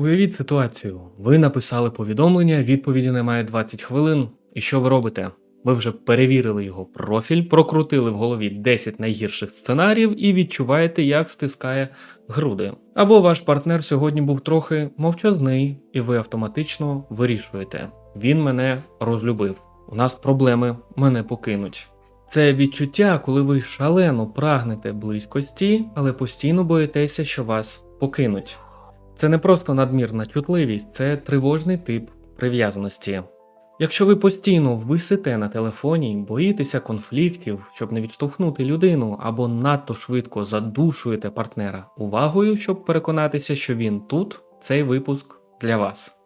Уявіть ситуацію. Ви написали повідомлення, відповіді немає 20 хвилин. І що ви робите? Ви вже перевірили його профіль, прокрутили в голові 10 найгірших сценаріїв і відчуваєте, як стискає груди. Або ваш партнер сьогодні був трохи мовчазний, і ви автоматично вирішуєте: він мене розлюбив. У нас проблеми мене покинуть. Це відчуття, коли ви шалено прагнете близькості, але постійно боїтеся, що вас покинуть. Це не просто надмірна чутливість, це тривожний тип прив'язаності. Якщо ви постійно висите на телефоні, боїтеся конфліктів, щоб не відштовхнути людину, або надто швидко задушуєте партнера увагою, щоб переконатися, що він тут, цей випуск для вас.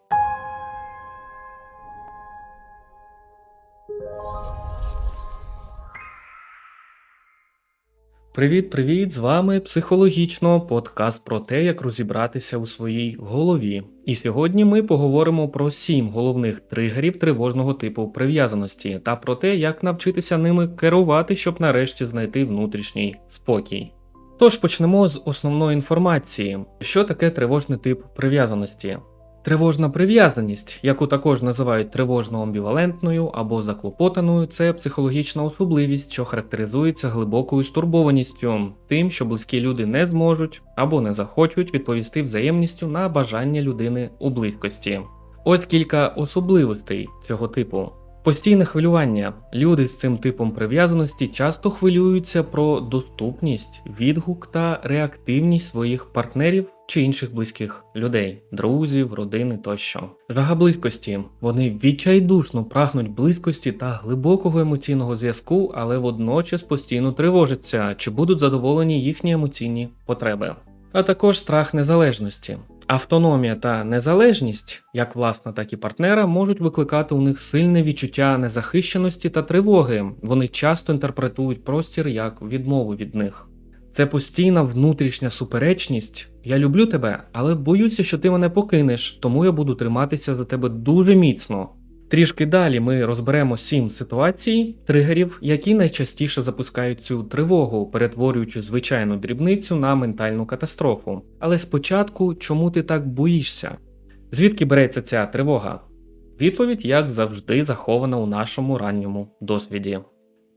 Привіт, привіт! З вами психологічно подкаст про те, як розібратися у своїй голові. І сьогодні ми поговоримо про сім головних тригерів тривожного типу прив'язаності та про те, як навчитися ними керувати, щоб нарешті знайти внутрішній спокій. Тож почнемо з основної інформації, що таке тривожний тип прив'язаності. Тривожна прив'язаність, яку також називають тривожно-амбівалентною або заклопотаною, це психологічна особливість, що характеризується глибокою стурбованістю, тим, що близькі люди не зможуть або не захочуть відповісти взаємністю на бажання людини у близькості. Ось кілька особливостей цього типу. Постійне хвилювання. Люди з цим типом прив'язаності часто хвилюються про доступність, відгук та реактивність своїх партнерів чи інших близьких людей, друзів, родини тощо. Жага близькості. Вони відчайдушно прагнуть близькості та глибокого емоційного зв'язку, але водночас постійно тривожаться, чи будуть задоволені їхні емоційні потреби. А також страх незалежності. Автономія та незалежність, як власна, так і партнера, можуть викликати у них сильне відчуття незахищеності та тривоги. Вони часто інтерпретують простір як відмову від них. Це постійна внутрішня суперечність. Я люблю тебе, але боюся, що ти мене покинеш, тому я буду триматися за тебе дуже міцно. Трішки далі ми розберемо сім ситуацій, тригерів, які найчастіше запускають цю тривогу, перетворюючи звичайну дрібницю на ментальну катастрофу. Але спочатку, чому ти так боїшся? Звідки береться ця тривога? Відповідь, як завжди, захована у нашому ранньому досвіді.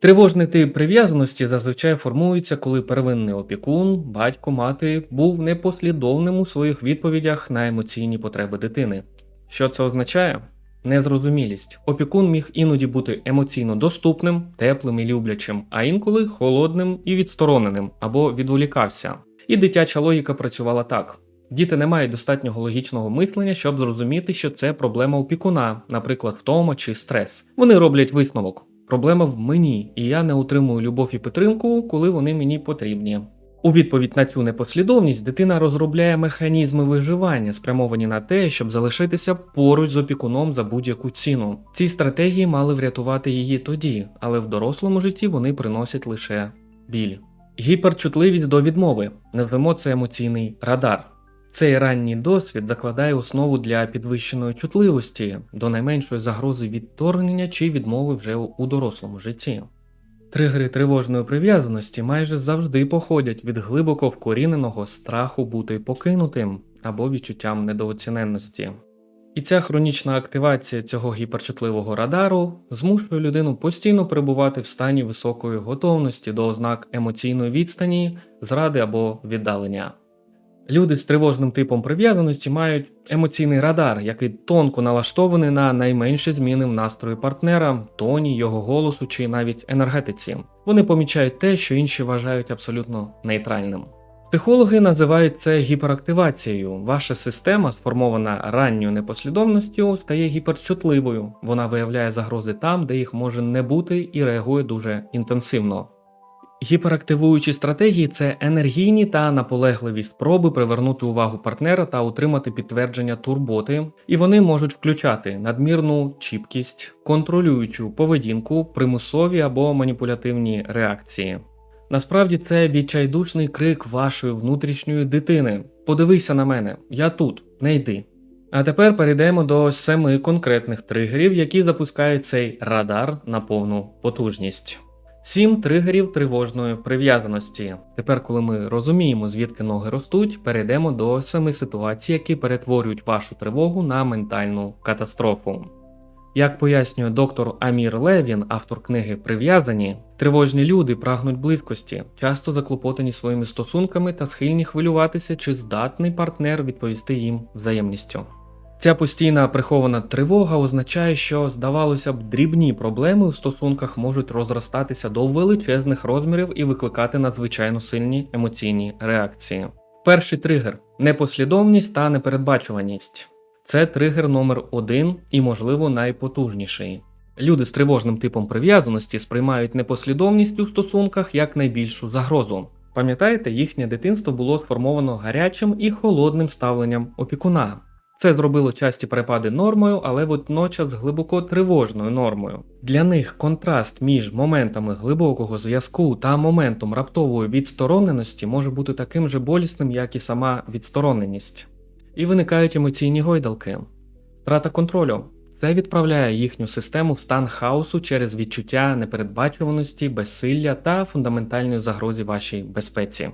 Тривожний тип прив'язаності зазвичай формується, коли первинний опікун, батько, мати був непослідовним у своїх відповідях на емоційні потреби дитини. Що це означає? Незрозумілість. Опікун міг іноді бути емоційно доступним, теплим і люблячим, а інколи холодним і відстороненим або відволікався. І дитяча логіка працювала так. Діти не мають достатнього логічного мислення, щоб зрозуміти, що це проблема опікуна, наприклад, втома чи стрес. Вони роблять висновок. Проблема в мені, і я не отримую любов і підтримку, коли вони мені потрібні. У відповідь на цю непослідовність дитина розробляє механізми виживання, спрямовані на те, щоб залишитися поруч з опікуном за будь-яку ціну. Ці стратегії мали врятувати її тоді, але в дорослому житті вони приносять лише біль. Гіперчутливість до відмови назвемо це емоційний радар. Цей ранній досвід закладає основу для підвищеної чутливості до найменшої загрози відторгнення чи відмови вже у дорослому житті. Тригери тривожної прив'язаності майже завжди походять від глибоко вкоріненого страху бути покинутим або відчуттям недооціненності. І ця хронічна активація цього гіперчутливого радару змушує людину постійно перебувати в стані високої готовності до ознак емоційної відстані, зради або віддалення. Люди з тривожним типом прив'язаності мають емоційний радар, який тонко налаштований на найменші зміни в настрої партнера, тоні, його голосу чи навіть енергетиці. Вони помічають те, що інші вважають абсолютно нейтральним. Психологи називають це гіперактивацією. Ваша система, сформована ранньою непослідовністю, стає гіперчутливою. Вона виявляє загрози там, де їх може не бути, і реагує дуже інтенсивно. Гіперактивуючі стратегії це енергійні та наполегливі спроби привернути увагу партнера та отримати підтвердження турботи, і вони можуть включати надмірну чіпкість, контролюючу поведінку, примусові або маніпулятивні реакції. Насправді це відчайдушний крик вашої внутрішньої дитини. Подивися на мене, я тут, не йди. А тепер перейдемо до семи конкретних тригерів, які запускають цей радар на повну потужність. Сім тригерів тривожної прив'язаності. Тепер, коли ми розуміємо, звідки ноги ростуть, перейдемо до семи ситуацій, які перетворюють вашу тривогу на ментальну катастрофу. Як пояснює доктор Амір Левін, автор книги Прив'язані, тривожні люди прагнуть близькості, часто заклопотані своїми стосунками та схильні хвилюватися, чи здатний партнер відповісти їм взаємністю. Ця постійна прихована тривога означає, що, здавалося б, дрібні проблеми у стосунках можуть розростатися до величезних розмірів і викликати надзвичайно сильні емоційні реакції. Перший тригер непослідовність та непередбачуваність. Це тригер номер один і, можливо, найпотужніший. Люди з тривожним типом прив'язаності сприймають непослідовність у стосунках як найбільшу загрозу. Пам'ятаєте, їхнє дитинство було сформовано гарячим і холодним ставленням опікуна. Це зробило часті перепади нормою, але водночас глибоко тривожною нормою. Для них контраст між моментами глибокого зв'язку та моментом раптової відстороненості може бути таким же болісним, як і сама відстороненість. І виникають емоційні гойдалки. Втрата контролю. Це відправляє їхню систему в стан хаосу через відчуття непередбачуваності, безсилля та фундаментальної загрози вашій безпеці.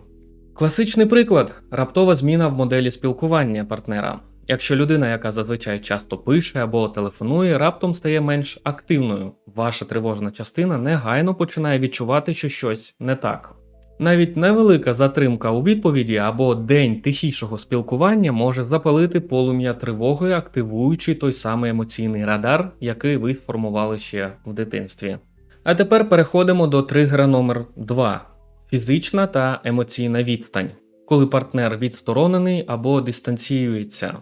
Класичний приклад раптова зміна в моделі спілкування партнера. Якщо людина, яка зазвичай часто пише або телефонує, раптом стає менш активною, ваша тривожна частина негайно починає відчувати, що щось не так. Навіть невелика затримка у відповіді або день тихішого спілкування може запалити полум'я тривоги, активуючи той самий емоційний радар, який ви сформували ще в дитинстві. А тепер переходимо до тригера номер 2 фізична та емоційна відстань, коли партнер відсторонений або дистанціюється.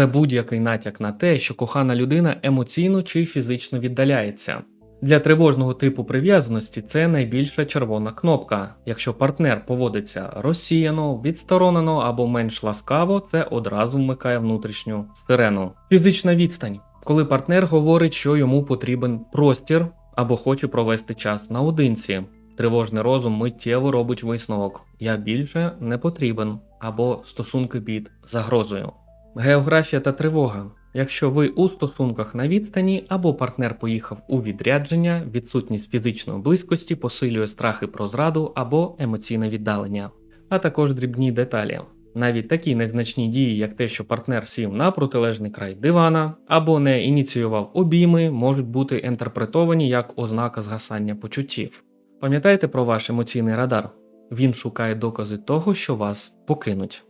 Це будь-який натяк на те, що кохана людина емоційно чи фізично віддаляється. Для тривожного типу прив'язаності це найбільша червона кнопка. Якщо партнер поводиться розсіяно, відсторонено або менш ласкаво, це одразу вмикає внутрішню сирену. Фізична відстань, коли партнер говорить, що йому потрібен простір або хоче провести час наодинці. Тривожний розум миттєво робить висновок: я більше не потрібен або стосунки під загрозою. Географія та тривога. Якщо ви у стосунках на відстані або партнер поїхав у відрядження, відсутність фізичної близькості посилює страхи про зраду або емоційне віддалення, а також дрібні деталі. Навіть такі незначні дії, як те, що партнер сів на протилежний край дивана або не ініціював обійми, можуть бути інтерпретовані як ознака згасання почуттів. Пам'ятайте про ваш емоційний радар. Він шукає докази того, що вас покинуть.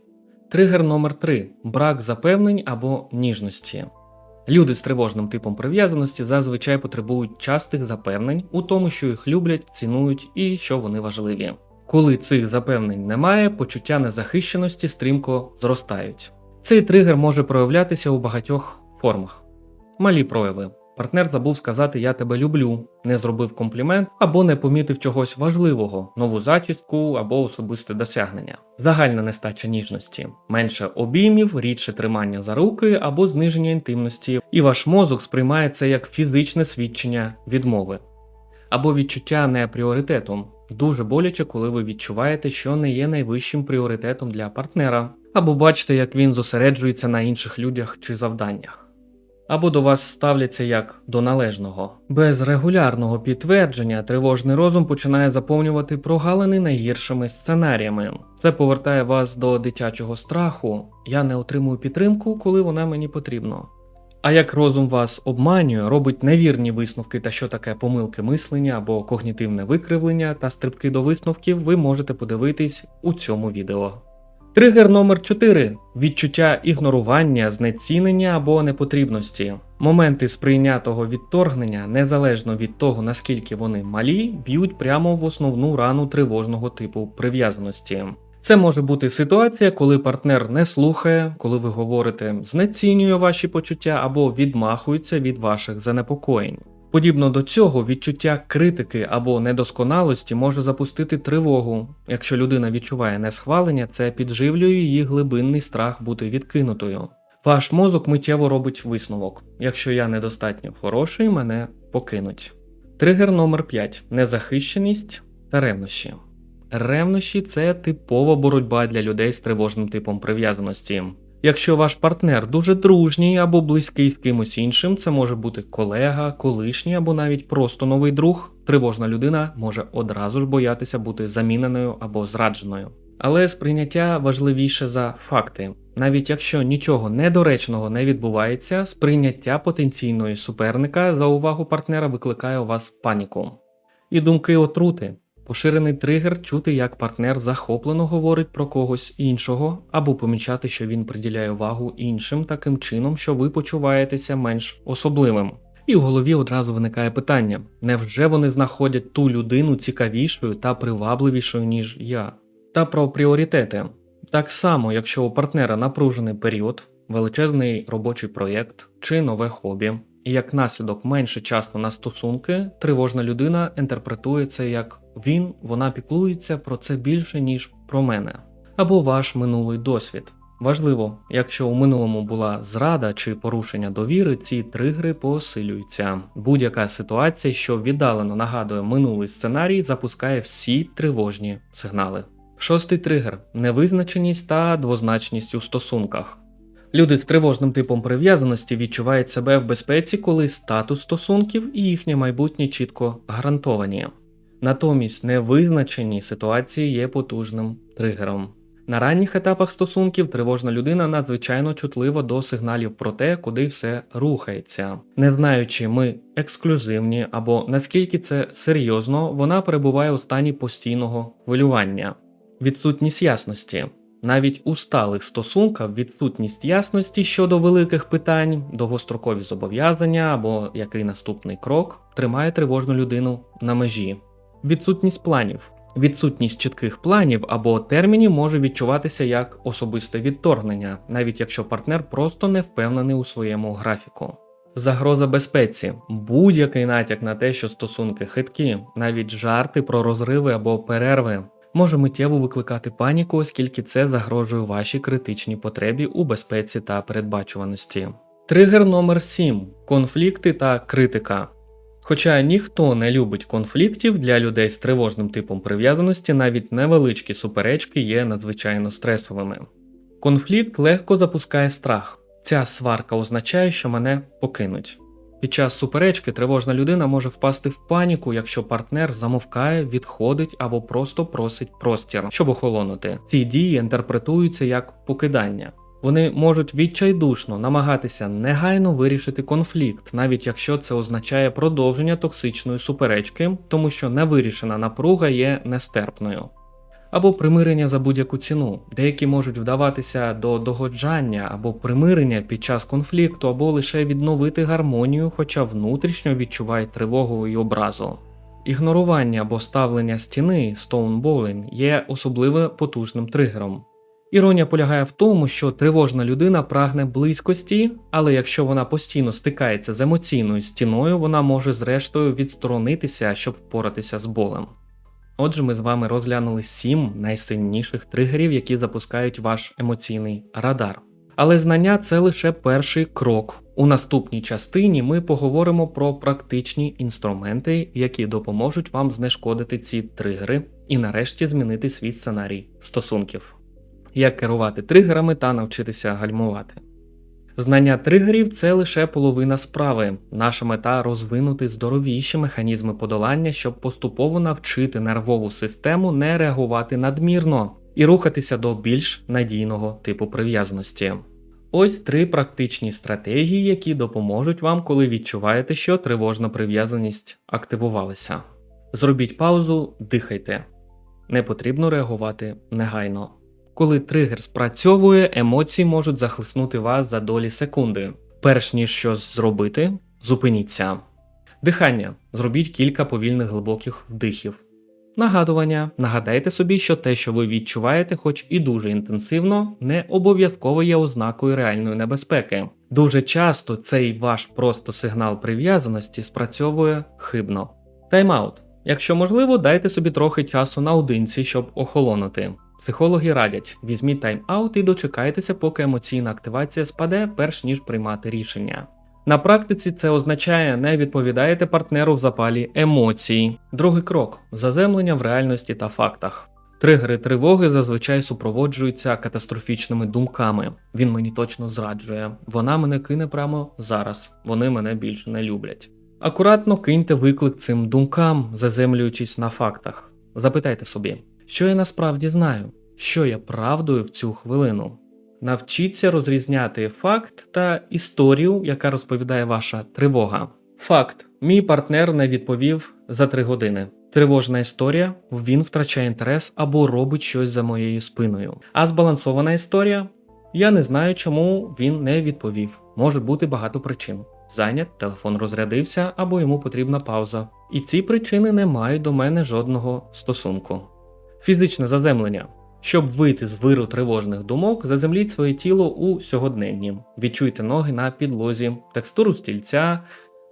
Тригер номер 3 брак запевнень або ніжності. Люди з тривожним типом прив'язаності зазвичай потребують частих запевнень у тому, що їх люблять, цінують і що вони важливі. Коли цих запевнень немає, почуття незахищеності стрімко зростають. Цей тригер може проявлятися у багатьох формах. Малі прояви. Партнер забув сказати Я тебе люблю, не зробив комплімент або не помітив чогось важливого, нову зачіску або особисте досягнення. Загальна нестача ніжності, менше обіймів, рідше тримання за руки або зниження інтимності, і ваш мозок сприймає це як фізичне свідчення відмови. Або відчуття не пріоритетом. Дуже боляче, коли ви відчуваєте, що не є найвищим пріоритетом для партнера, або бачите, як він зосереджується на інших людях чи завданнях або до вас ставляться як до належного. Без регулярного підтвердження тривожний розум починає заповнювати прогалини найгіршими сценаріями. Це повертає вас до дитячого страху. Я не отримую підтримку, коли вона мені потрібна. А як розум вас обманює, робить невірні висновки та що таке помилки мислення або когнітивне викривлення та стрибки до висновків, ви можете подивитись у цьому відео. Тригер номер 4 відчуття ігнорування, знецінення або непотрібності. Моменти сприйнятого відторгнення, незалежно від того наскільки вони малі, б'ють прямо в основну рану тривожного типу прив'язаності. Це може бути ситуація, коли партнер не слухає, коли ви говорите, знецінює ваші почуття або відмахується від ваших занепокоєнь. Подібно до цього, відчуття критики або недосконалості може запустити тривогу. Якщо людина відчуває несхвалення, це підживлює її глибинний страх бути відкинутою. Ваш мозок миттєво робить висновок. Якщо я недостатньо хороший, мене покинуть. Тригер номер 5 незахищеність та ревнощі. Ревнощі це типова боротьба для людей з тривожним типом прив'язаності. Якщо ваш партнер дуже дружній або близький з кимось іншим, це може бути колега, колишній або навіть просто новий друг, тривожна людина може одразу ж боятися бути заміненою або зрадженою. Але сприйняття важливіше за факти. Навіть якщо нічого недоречного не відбувається, сприйняття потенційної суперника за увагу партнера викликає у вас паніку. І думки отрути. Поширений тригер чути, як партнер захоплено говорить про когось іншого, або помічати, що він приділяє увагу іншим таким чином, що ви почуваєтеся менш особливим. І в голові одразу виникає питання: невже вони знаходять ту людину цікавішою та привабливішою, ніж я? Та про пріоритети. Так само, якщо у партнера напружений період, величезний робочий проєкт чи нове хобі, і як наслідок менше часу на стосунки, тривожна людина інтерпретує це як він, вона піклується про це більше, ніж про мене, або ваш минулий досвід. Важливо, якщо у минулому була зрада чи порушення довіри, ці тригери посилюються. Будь-яка ситуація, що віддалено нагадує минулий сценарій, запускає всі тривожні сигнали. Шостий тригер невизначеність та двозначність у стосунках. Люди з тривожним типом прив'язаності відчувають себе в безпеці, коли статус стосунків і їхнє майбутнє чітко гарантовані. Натомість невизначені ситуації є потужним тригером. На ранніх етапах стосунків тривожна людина надзвичайно чутлива до сигналів про те, куди все рухається. Не знаючи, ми ексклюзивні або наскільки це серйозно, вона перебуває у стані постійного хвилювання, відсутність ясності. Навіть у сталих стосунках відсутність ясності щодо великих питань, довгострокові зобов'язання або який наступний крок тримає тривожну людину на межі. Відсутність планів. Відсутність чітких планів або термінів може відчуватися як особисте відторгнення, навіть якщо партнер просто не впевнений у своєму графіку. Загроза безпеці, будь-який натяк на те, що стосунки хиткі, навіть жарти про розриви або перерви, може миттєво викликати паніку, оскільки це загрожує вашій критичній потребі у безпеці та передбачуваності. Тригер номер 7 конфлікти та критика. Хоча ніхто не любить конфліктів для людей з тривожним типом прив'язаності, навіть невеличкі суперечки є надзвичайно стресовими. Конфлікт легко запускає страх. Ця сварка означає, що мене покинуть. Під час суперечки тривожна людина може впасти в паніку, якщо партнер замовкає, відходить або просто просить простір, щоб охолонути. Ці дії інтерпретуються як покидання. Вони можуть відчайдушно намагатися негайно вирішити конфлікт, навіть якщо це означає продовження токсичної суперечки, тому що невирішена напруга є нестерпною. Або примирення за будь-яку ціну. Деякі можуть вдаватися до догоджання або примирення під час конфлікту, або лише відновити гармонію, хоча внутрішньо відчувають тривогу і образу. Ігнорування або ставлення стіни Stonewalling є особливо потужним тригером. Іронія полягає в тому, що тривожна людина прагне близькості, але якщо вона постійно стикається з емоційною стіною, вона може зрештою відсторонитися, щоб впоратися з болем. Отже, ми з вами розглянули сім найсильніших тригерів, які запускають ваш емоційний радар. Але знання це лише перший крок. У наступній частині ми поговоримо про практичні інструменти, які допоможуть вам знешкодити ці тригери і нарешті змінити свій сценарій стосунків як керувати тригерами та навчитися гальмувати. Знання тригерів це лише половина справи. Наша мета розвинути здоровіші механізми подолання, щоб поступово навчити нервову систему не реагувати надмірно і рухатися до більш надійного типу прив'язаності. Ось три практичні стратегії, які допоможуть вам, коли відчуваєте, що тривожна прив'язаність активувалася. Зробіть паузу, дихайте. Не потрібно реагувати негайно. Коли тригер спрацьовує, емоції можуть захлиснути вас за долі секунди. Перш ніж щось зробити, зупиніться. Дихання. Зробіть кілька повільних глибоких вдихів. Нагадування. Нагадайте собі, що те, що ви відчуваєте, хоч і дуже інтенсивно, не обов'язково є ознакою реальної небезпеки. Дуже часто цей ваш просто сигнал прив'язаності спрацьовує хибно. Тайм-аут. Якщо можливо, дайте собі трохи часу наодинці, щоб охолонути. Психологи радять, візьміть тайм-аут і дочекайтеся, поки емоційна активація спаде, перш ніж приймати рішення. На практиці це означає не відповідаєте партнеру в запалі емоцій. Другий крок заземлення в реальності та фактах. Тригери тривоги зазвичай супроводжуються катастрофічними думками. Він мені точно зраджує, вона мене кине прямо зараз, вони мене більше не люблять. Акуратно киньте виклик цим думкам, заземлюючись на фактах. Запитайте собі, що я насправді знаю, що я правдою в цю хвилину. Навчіться розрізняти факт та історію, яка розповідає ваша тривога. Факт: мій партнер не відповів за три години. Тривожна історія, він втрачає інтерес або робить щось за моєю спиною. А збалансована історія я не знаю, чому він не відповів. Може бути багато причин. Зайнят, телефон розрядився або йому потрібна пауза. І ці причини не мають до мене жодного стосунку. Фізичне заземлення. Щоб вийти з виру тривожних думок, заземліть своє тіло у сьогоденні. Відчуйте ноги на підлозі, текстуру стільця,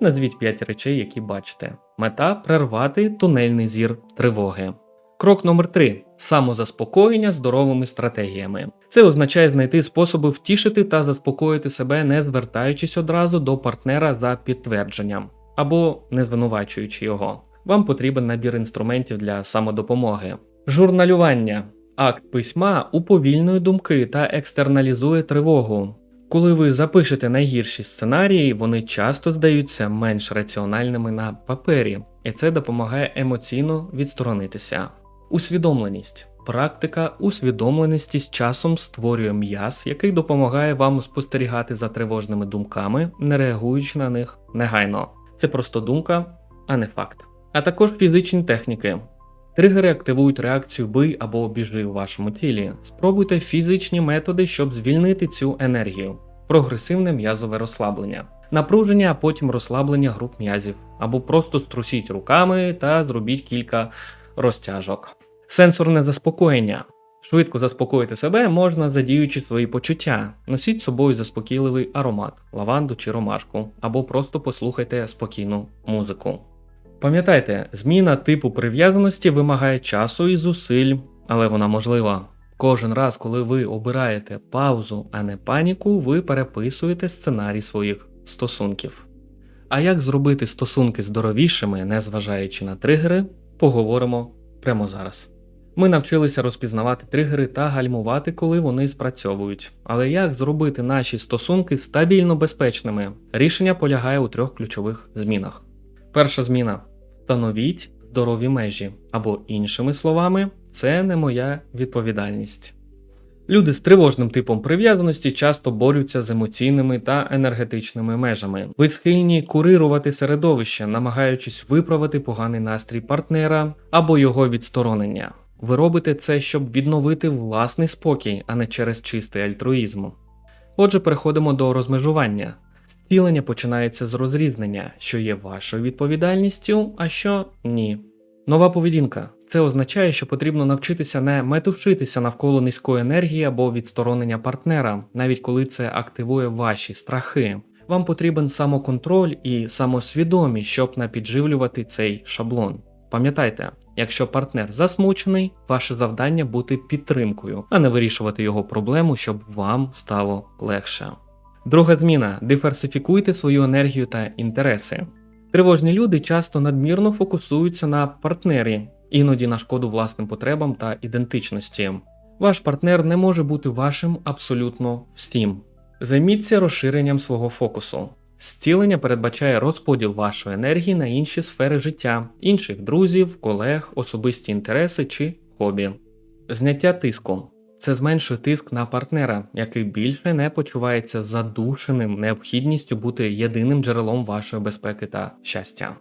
назвіть 5 речей, які бачите. Мета прервати тунельний зір тривоги. Крок номер 3 самозаспокоєння здоровими стратегіями. Це означає знайти способи втішити та заспокоїти себе, не звертаючись одразу до партнера за підтвердженням або не звинувачуючи його. Вам потрібен набір інструментів для самодопомоги. Журналювання. Акт письма уповільнює думки та екстерналізує тривогу. Коли ви запишете найгірші сценарії, вони часто здаються менш раціональними на папері, і це допомагає емоційно відсторонитися. Усвідомленість. Практика усвідомленості з часом створює м'яз, який допомагає вам спостерігати за тривожними думками, не реагуючи на них негайно. Це просто думка, а не факт. А також фізичні техніки. Тригери активують реакцію бий або біжи у вашому тілі. Спробуйте фізичні методи, щоб звільнити цю енергію. Прогресивне м'язове розслаблення, напруження, а потім розслаблення груп м'язів, або просто струсіть руками та зробіть кілька розтяжок. Сенсорне заспокоєння. Швидко заспокоїти себе можна задіючи свої почуття. Носіть з собою заспокійливий аромат, лаванду чи ромашку, або просто послухайте спокійну музику. Пам'ятайте, зміна типу прив'язаності вимагає часу і зусиль, але вона можлива. Кожен раз, коли ви обираєте паузу, а не паніку, ви переписуєте сценарій своїх стосунків. А як зробити стосунки здоровішими, незважаючи на тригери, поговоримо прямо зараз. Ми навчилися розпізнавати тригери та гальмувати, коли вони спрацьовують. Але як зробити наші стосунки стабільно безпечними? Рішення полягає у трьох ключових змінах. Перша зміна встановіть здорові межі, або, іншими словами, це не моя відповідальність. Люди з тривожним типом прив'язаності часто борються з емоційними та енергетичними межами. Ви схильні курирувати середовище, намагаючись виправити поганий настрій партнера або його відсторонення. Ви робите це, щоб відновити власний спокій, а не через чистий альтруїзм. Отже, переходимо до розмежування. Зцілення починається з розрізнення, що є вашою відповідальністю, а що ні. Нова поведінка це означає, що потрібно навчитися не метушитися навколо низької енергії або відсторонення партнера, навіть коли це активує ваші страхи. Вам потрібен самоконтроль і самосвідомість, щоб не підживлювати цей шаблон. Пам'ятайте, якщо партнер засмучений, ваше завдання бути підтримкою, а не вирішувати його проблему, щоб вам стало легше. Друга зміна: диверсифікуйте свою енергію та інтереси. Тривожні люди часто надмірно фокусуються на партнері, іноді на шкоду власним потребам та ідентичності. Ваш партнер не може бути вашим абсолютно всім. Займіться розширенням свого фокусу. Зцілення передбачає розподіл вашої енергії на інші сфери життя, інших друзів, колег, особисті інтереси чи хобі. Зняття тиску це зменшує тиск на партнера, який більше не почувається задушеним необхідністю бути єдиним джерелом вашої безпеки та щастя.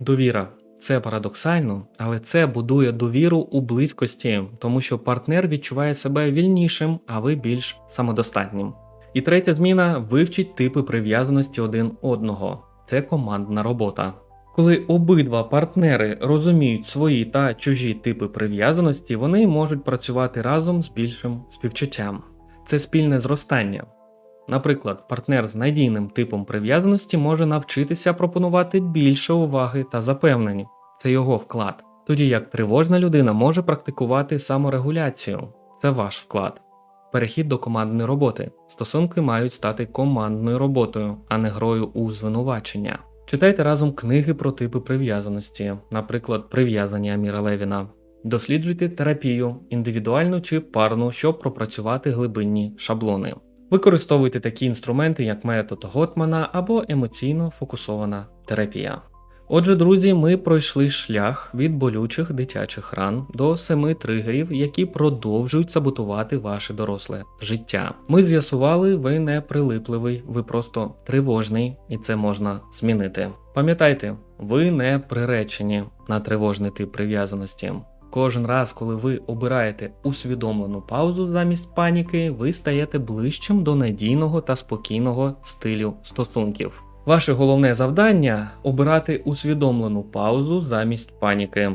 Довіра це парадоксально, але це будує довіру у близькості, тому що партнер відчуває себе вільнішим, а ви більш самодостатнім. І третя зміна вивчіть типи прив'язаності один одного. Це командна робота. Коли обидва партнери розуміють свої та чужі типи прив'язаності, вони можуть працювати разом з більшим співчуттям. Це спільне зростання. Наприклад, партнер з надійним типом прив'язаності може навчитися пропонувати більше уваги та запевнень. Це його вклад. Тоді як тривожна людина може практикувати саморегуляцію. Це ваш вклад. Перехід до командної роботи. Стосунки мають стати командною роботою, а не грою у звинувачення. Читайте разом книги про типи прив'язаності, наприклад, прив'язання Аміра Левіна. Досліджуйте терапію, індивідуальну чи парну, щоб пропрацювати глибинні шаблони. Використовуйте такі інструменти, як метод Готмана або емоційно фокусована терапія. Отже, друзі, ми пройшли шлях від болючих дитячих ран до семи тригерів, які продовжують саботувати ваше доросле життя. Ми з'ясували, ви не прилипливий, ви просто тривожний, і це можна змінити. Пам'ятайте, ви не приречені на тривожний тип прив'язаності. Кожен раз, коли ви обираєте усвідомлену паузу замість паніки, ви стаєте ближчим до надійного та спокійного стилю стосунків. Ваше головне завдання обирати усвідомлену паузу замість паніки.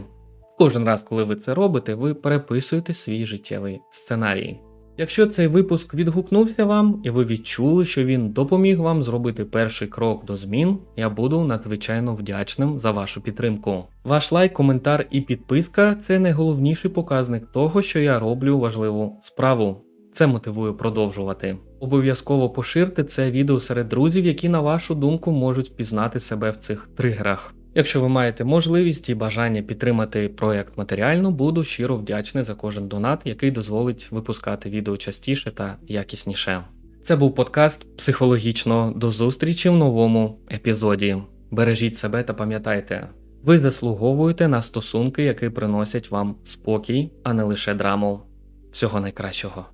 Кожен раз, коли ви це робите, ви переписуєте свій життєвий сценарій. Якщо цей випуск відгукнувся вам і ви відчули, що він допоміг вам зробити перший крок до змін, я буду надзвичайно вдячним за вашу підтримку. Ваш лайк, коментар і підписка це найголовніший показник того, що я роблю важливу справу. Це мотивує продовжувати. Обов'язково поширте це відео серед друзів, які, на вашу думку, можуть впізнати себе в цих тригерах. Якщо ви маєте можливість і бажання підтримати проект матеріально, буду щиро вдячний за кожен донат, який дозволить випускати відео частіше та якісніше. Це був подкаст психологічно. До зустрічі в новому епізоді. Бережіть себе та пам'ятайте, ви заслуговуєте на стосунки, які приносять вам спокій, а не лише драму. Всього найкращого.